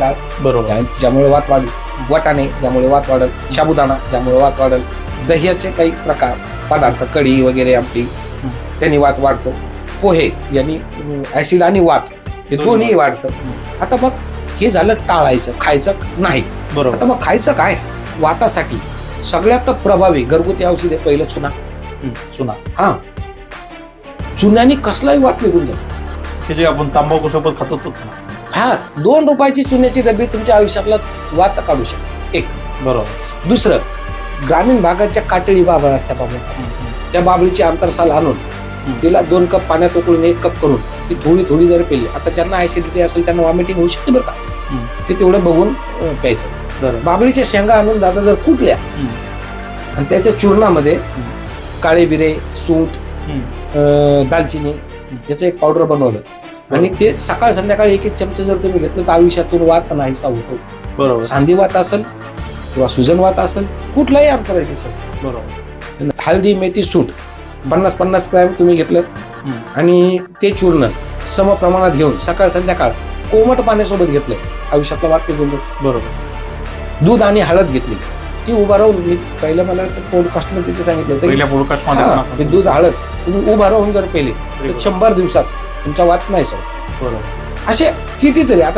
डाळ बरोबर. ज्या- ज्यामुळे वात वाढेल वाटाणे ज्यामुळे वात वाढेल साबुदाणा ज्यामुळे वात वाढेल दह्याचे काही प्रकार पदार्थ कढी वगैरे आमटी त्यांनी वात वाढतं. पोहे यांनी ऍसिड आणि वात हे दोन्ही वाढतं. आता मग हे झालं टाळायचं खायचं नाही. बरोबर. आता मग खायचं काय? वातासाठी सगळ्यात प्रभावी घरगुती औषध पहिलं चुना. चुना. हा. चुन्याने कसलाही वात निघून जातो. जे आपण तंबाखू सोबत खातो तो हा दोन रुपयाची चुन्याची डबी तुमच्या आयुष्यातला वात काढू शकते. एक. बरोबर. दुसरं ग्रामीण भागाच्या काटेळी बाबळ असत्या बाबा. त्या बाबळीची आंतरसाल आणून. तिला दोन कप पाण्यात उकळून एक कप करून ती थोडी थोडी जर पेली आता ज्यांना ऍसिडिटी असेल त्यांना वॉमिटिंग होऊ शकते बरं का. ते तेवढं बघून प्यायचं. बरोबर बाबळीच्या शेंगा आणून दादा जर कुटल्या आणि त्याच्या चूर्णामध्ये काळे बिरे सूट दालचिनी याचं एक पावडर बनवलं. आणि ते सकाळ संध्याकाळी एक एक चमचे जर तुम्ही घेतलं तर आयुष्यातून वात नाहीसा होतो. बरोबर. सांधीवात असेल किंवा सुजनवात असेल कुठलाही अर्थरायटिस असेल बरोबर. हळदी मेथी सूट पन्नास पन्नास ग्रॅम तुम्ही घेतलं. आणि ते चूर्ण सम प्रमाणात घेऊन सकाळ संध्याकाळ कोमट पाण्यासोबत घेतलं आयुष्यातला वाक्य बोलतो बरोबर. दूध आणि हळद घेतली. ती उभा राहून मी पहिलं मला पॉडकास्टमध्ये तिथे सांगितलं होतं दूध हळद तुम्ही उभा राहून जर पेले तर. शंभर दिवसात तुमच्या वात नाही सर. बरोबर असे कितीतरी आता